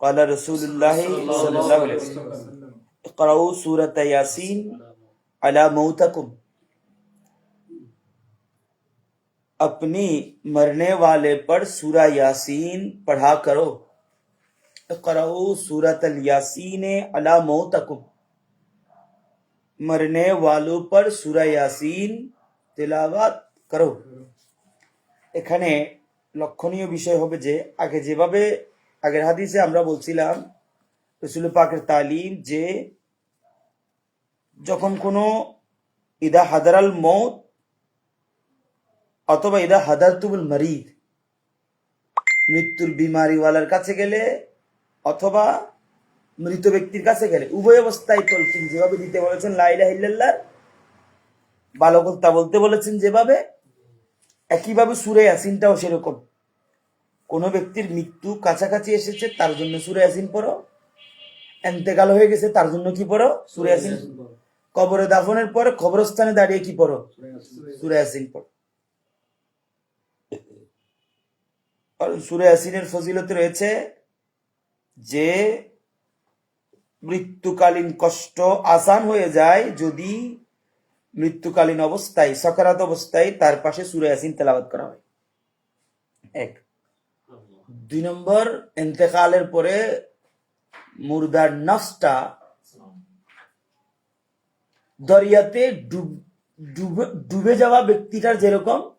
قال رسول اللہ صلی اللہ علیہ وسلم. اقرأوا سورة یاسین علی موتکم. اپنی مرنے والے پر سورہ یاسین پڑھا کرو. اقرأوا سورة الیاسین علی موتکم. مرنے والوں پر سورہ یاسین তেলাওয়াত করো এখানে লক্ষণীয় বিষয় হবে যে، আগে যেভাবে আগের হাদিসে আমরা বলছিলাম, রসুল পাকের তালিম যে যখন কোনো ইদা হাদারাল মৌত অথবা ইদা হাদারতুবুল মারিদ, মৃত্যুর বিমারিওয়ালার কাছে গেলে অথবা মৃত ব্যক্তির কাছে গেলে, উভয় অবস্থায় তলকিন যেভাবে দিতে বলেছেন লাইলা হিল্লাল্লাহ বালকতা বলতে বলেছেন যেভাবে, একইভাবে সুরে আসিনটাও সেরকম। কোন ব্যক্তির মৃত্যু কাছাকাছি এসেছে তার জন্য সুরে আসিন পড়ো। এন্তেকাল হয়ে গেছে তার জন্য কি পড়ো? সুরে আসিন কবরে দাফনের পরে কবরস্থানে দাঁড়িয়ে কি পড়ো? সুরে আসিন পড়ো। আর সুরে আসিনের ফজিলতে রয়েছে যে মৃত্যুকালীন কষ্ট আসান হয়ে যায় যদি মৃত্যুকালীন অবস্থায় সকারাত অবস্থায় তার পাশে সুরে আসিন তেলাবাদ করা হয়। এক। দুই নম্বর এতেকালের পরে মুর্দার নফসটা দরিয়াতে ডুবে- যাওয়া ব্যক্তিটার যেরকম,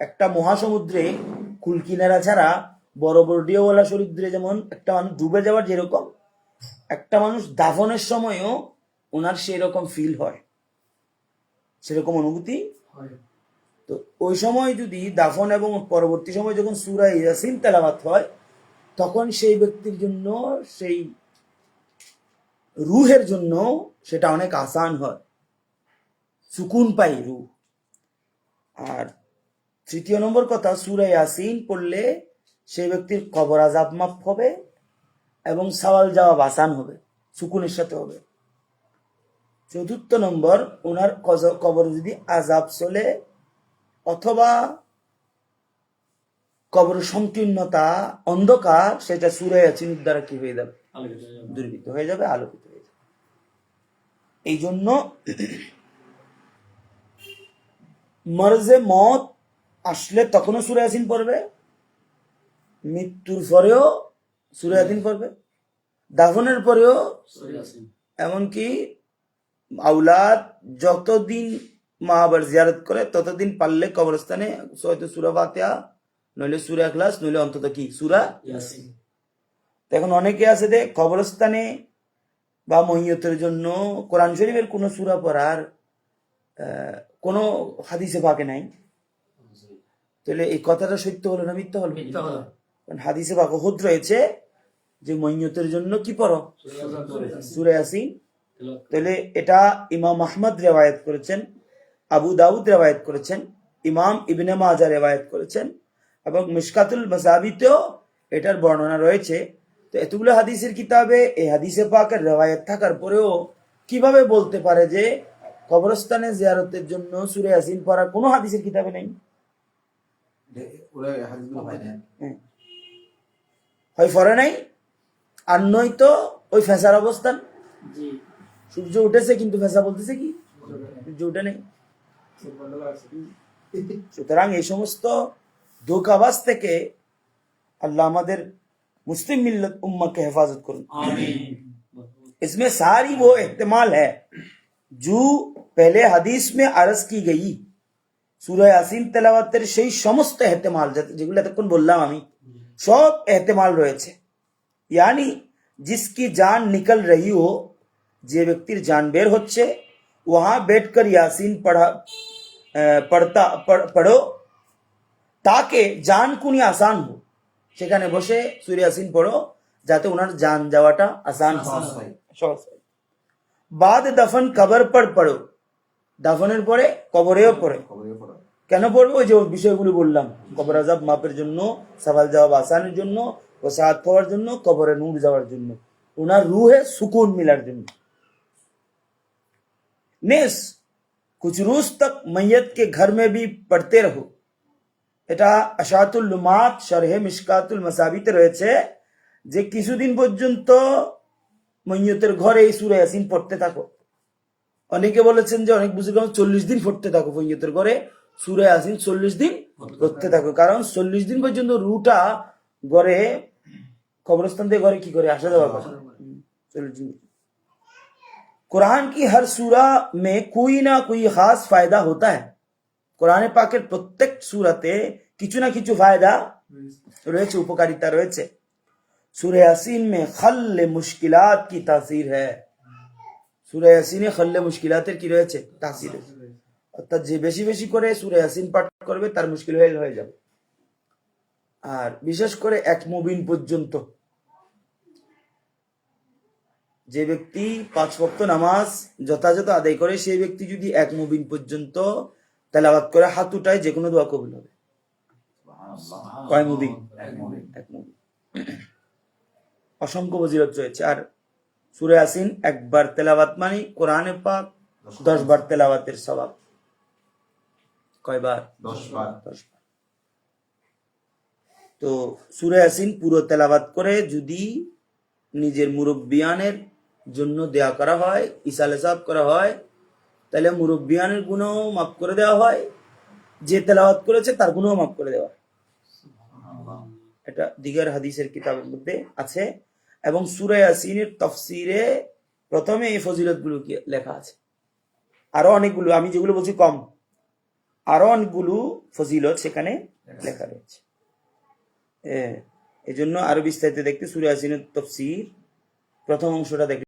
একটা মহাসমুদ্রে কুলকিনারা ছাড়া বড় বড় ডিওওয়ালা সমুদ্রে যেমন একটা মানুষ ডুবে যাওয়ার যেরকম, একটা মানুষ দাফনের সময়ও ওনার সেই রকম ফিল হয়। সেরকম অনুভূতি? তো ওই সময় যদি দাফন এবং পরবর্তী সময় যখন সুরা ইয়াসিন তেলাবাত হয়, তখন সেই ব্যক্তির জন্য সেই রুহের জন্য সেটা অনেক আসান হয়। সুকুন পাই রুহ। আর তৃতীয় নম্বর কথা, সুরা ইয়াসিন পড়লে সেই ব্যক্তির কবর আজাব মাফ হবে এবং সওয়াল জবাব আসান হবে, সুকুনের সাথে হবে। চতুর্থ নম্বর, ওনার কবরে যদি আজাব চলে অথবা কবর সংকীর্ণতা অন্ধকার সেটা সুরে চিনির দ্বারা কি হয়ে যাবে? দূরীভূত হয়ে যাবে। আলোকিত হয়ে যাবে। এই জন্য মরজে মত আসলে তখনও সুরে আসিন পড়বে মৃত্যুর পরেও সুরে আসিন পড়বে দাফনের পরেও এমনকি আউলাদ যতদিন মা আবার জিয়ারত করে ততদিন পারলে কবরস্থানে হয়তো সুরা ফাতিহা নইলে সুরা এখলাস নইলে অন্তত কি? সুরা এখন অনেকে আছে যে কবরস্থানে বা মহিয়তের জন্য কোরআন শরীফের কোনো সুরা পড়ার কোনো হাদিসে পাকে নাই। তাহলে এই কথাটা সত্য হলো না মিথ্যা হলো? কারণ হাদিসে পাক হুদ রয়েছে যে মহিয়তের জন্য কি পড়ো? সুরে আসি তাহলে এটা ইমাম আহমদ রেওয়ায়ত করেছেন। আবু দাউদ রেওয়ায়ত করেছেন ইমাম ইবনে মাজা রেওয়ায়ত করেছেন এবং মিশকাতুল মাসাবিতেও এটার বর্ণনা রয়েছে। তো এতগুলো হাদিসের কিতাবে এই হাদিসে পাকের রেওয়ায়ত থাকার পরেও কীভাবে বলতে পারে যে কবরস্থানে জিয়ারতের জন্য সুরে আসিন পড়া কোনো হাদিসের কিতাবে নেই? হ্যাঁ। হয় ফরে নাই? আর নয়তো ওই ফেসার অবস্থান? সূর্য উঠেছে কিন্তু ফেসা বলতেছে কি? সূর্য উঠে নেই। সুতরাং এই সমস্ত ধোকাবাজ থেকে আল্লাহ আমাদের মুসলিম मिल्लत उम्मा के हिफाजत করুন इसमें सारी वो एहतमाल है जो पहले हदीस में अर्ज की गई সুরা ইয়াসিন তেলাওয়াতের সেই সমস্ত এহতেমাল যাতে- যেগুলো এতক্ষণ বললাম আমি সব এহতেমাল রয়েছে ইয়ানি जिसकी जान निकल रही हो যে ব্যক্তির জান বের হচ্ছে वहां बैठकर यासीन पढ़ा अ, पढ़ता पढ़- पढ़ो তাকে জান কুনি আসান হো সেখানে বসে সুরে ইয়াসিন পড়ো যাতে ওনার জান যাওয়াটা আসান হয় সহজ হয়। সহজ হয় বাদ দফন কবর পর পড়ো দাফনের পরে কবরেও পড়ে খবরে পড়া কেন পড়বে ওই যে ওই বিষয়গুলো বললাম কবর আজাব মাপের জন্য সওয়াল জবাব আসানের জন্য ও সাত পাওয়ার জন্য কবরে নূর যাওয়ার জন্য ওনার রুহে সুকুন মিলার জন্য নেস कुछ रोज तक मैयत के घर में भी पढ़ते रहो এটা আশাতুল লুমাত শরহে মিশকাতুল মাসাবিতে রয়েছে যে কিছুদিন পর্যন্ত মৈয়তের ঘরে এই সুরা ইয়াসিন পড়তে থাকো অনেকে বলেছেন যে অনেক বুঝে গেল চল্লিশ দিন পড়তে থাকো মৈয়তের ঘরে সুরা ইয়াসিন চল্লিশ দিন পড়তে থাকো কারণ চল্লিশ দিন পর্যন্ত রুটা ঘরে কবরস্থান থেকে ঘরে কি করে আসা যাওয়া করে হুম, চল্লিশ দিন কোরআন কি হর সুরা মে কুই না কুই খাস ফায়দা হতা হ্যাঁ পাকের প্রত্যেক সুরাতে কিছু না কিছু ফায়দা রয়েছে উপকারিতা রয়েছে সুরে হাসিন মে খল্লে মুশকিলাত কি তাসির হ্যাঁ সুরে হাসিনে খল্লে মুশকিলাতের কি রয়েছে তাসির অর্থাৎ যে বেশি বেশি করে সুরে হাসিন পাঠ করবে তার মুশকিল হয়ে যাবে আর বিশেষ করে এক মুবিন পর্যন্ত যে ব্যক্তি পাঁচ ভক্ত নামাজ যথাযথ আদায় করে সেই ব্যক্তি যদি এক মুবিন পর্যন্ত তেলাবাদ করে হাত উঠায় যে কোনো দোয়া কবুল হবে। কয় মুবিন? এক মুবিন। অসংখ্য বজিরত রয়েছে। আর সুরে আসিন একবার তেলাওয়াত মানে কোরআনে পাক দশ বার তেলাওয়াতের স্বভাব কয়বার? দশ বার। দশ বার। তো সুরে আসিন পুরো তেলাবাত করে যদি নিজের মুরব্বিয়ানের জন্য দেয়া করা হয় ইসালে সাহেব করা হয় তাহলে মুরব্বিয়ানের গুণও মাফ করে দেওয়া হয় যে তেলাওয়াত করেছে তার গুণও মাফ করে দেওয়া হয়। এটা দিগার হাদিসের কিতাবের মধ্যে আছে এবং সুরে ইয়াসিনের তফসিরে প্রথমে এই ফজিলতগুলো লেখা আছে। আরও অনেকগুলো আমি যেগুলো বলছি কম আরও অনেকগুলো ফজিলত সেখানে লেখা রয়েছে। এই জন্য আরও বিস্তারিত দেখতে সুরে ইয়াসিনের তফসির প্রথম অংশটা দেখলে